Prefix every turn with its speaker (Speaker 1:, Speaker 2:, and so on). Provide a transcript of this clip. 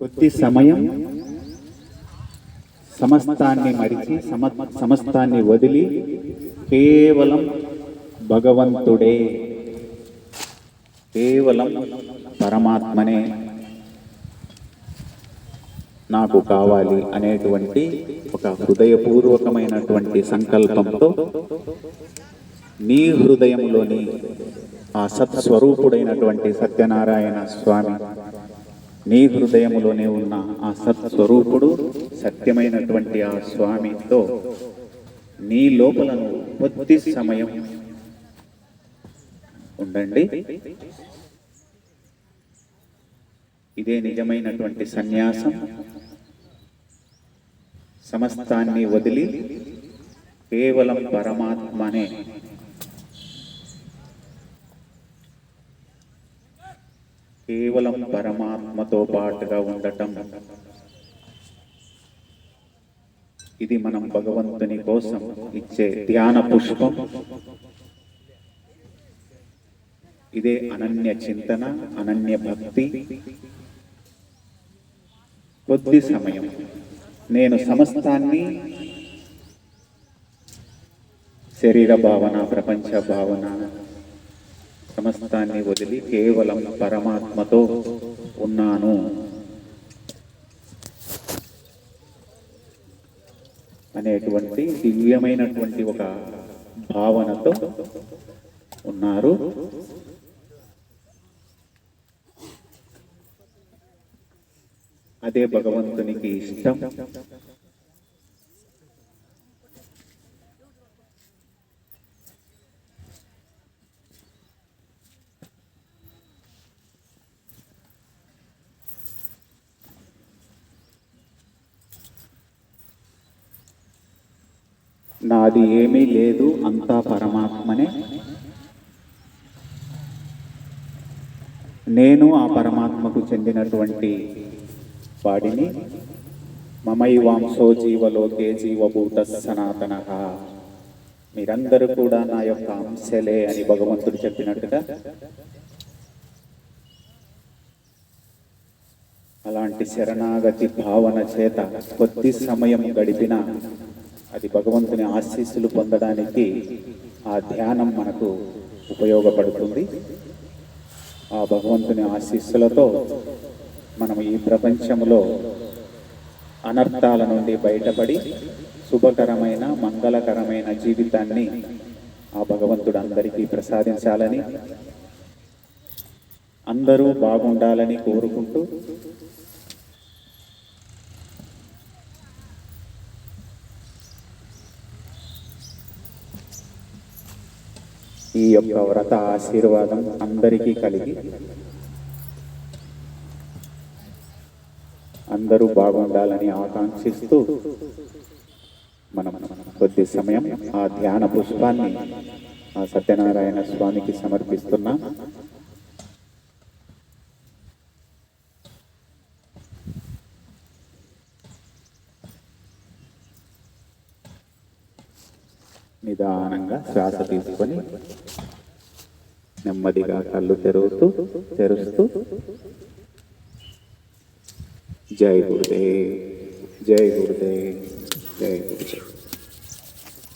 Speaker 1: కొద్ది సమయం సమస్తాన్ని మరిచి సమ సమస్తాన్ని వదిలి కేవలం భగవంతుడే. కేవలం పరమాత్మనే నాకు కావాలి అనేటువంటి ఒక హృదయపూర్వకమైనటువంటి సంకల్పంతో నీ హృదయంలోని ఆ సత్స్వరూపుడైనటువంటి సత్యనారాయణ స్వామి నీ హృదయములోనే ఉన్న ఆ సత్స్వరూపుడు సత్యమైనటువంటి ఆ స్వామితో నీ లోపలను కొద్ది సమయం ఉండండి. ఇదే నిజమైనటువంటి సన్యాసం. సమస్తాన్ని వదిలి కేవలం పరమాత్మనే కేవలం పరమాత్మతో పాటుగా ఉండటం. ఇది మనం భగవంతుని కోసం ఇచ్చే ధ్యాన పుష్పం. ఇదే అనన్య చింతన అనన్య భక్తి. కొద్ది సమయం. నేను సమస్తాన్ని శరీర భావన ప్రపంచ భావన సమస్తాన్ని వదిలి కేవలం పరమాత్మతో ఉన్నాను. అనేటువంటి దివ్యమైనటువంటి ఒక భావనతో ఉన్నారు. అదే భగవంతునికి ఇష్టం. నాది ఏమీ లేదు అంతా పరమాత్మనే. నేను ఆ పరమాత్మకు చెందినటువంటి వాడిని. మమైవాంశో జీవలోకే జీవభూత సనాతన. మీరందరూ కూడా నా యొక్క అంశలే అని భగవంతుడు చెప్పినట్టుగా. అలాంటి శరణాగతి భావన చేత కొద్ది సమయం గడిపిన అది భగవంతుని ఆశీస్సులు పొందడానికి ఆ ధ్యానం మనకు ఉపయోగపడుతుంది. ఆ భగవంతుని ఆశీస్సులతో మనం ఈ ప్రపంచంలో అనర్థాల నుండి బయటపడి శుభకరమైన మంగళకరమైన జీవితాన్ని ఆ భగవంతుడు అందరికీ ప్రసాదించాలని అందరూ బాగుండాలని కోరుకుంటూ ఈ యొక్క వ్రత ఆశీర్వాదం అందరికీ కలిగి అందరూ బాగుండాలని ఆకాంక్షిస్తూ మనం కొద్ది సమయం ఆ ధ్యాన పుష్పాన్ని ఆ సత్యనారాయణ స్వామికి సమర్పిస్తున్నాం. నిదానంగా శ్వాస తీసుకొని నెమ్మదిగా కళ్ళు తెరువుతూ తెరుస్తూ. జై గురుదేవ్ జై గురుదేవ్ జై గురుదేవ్.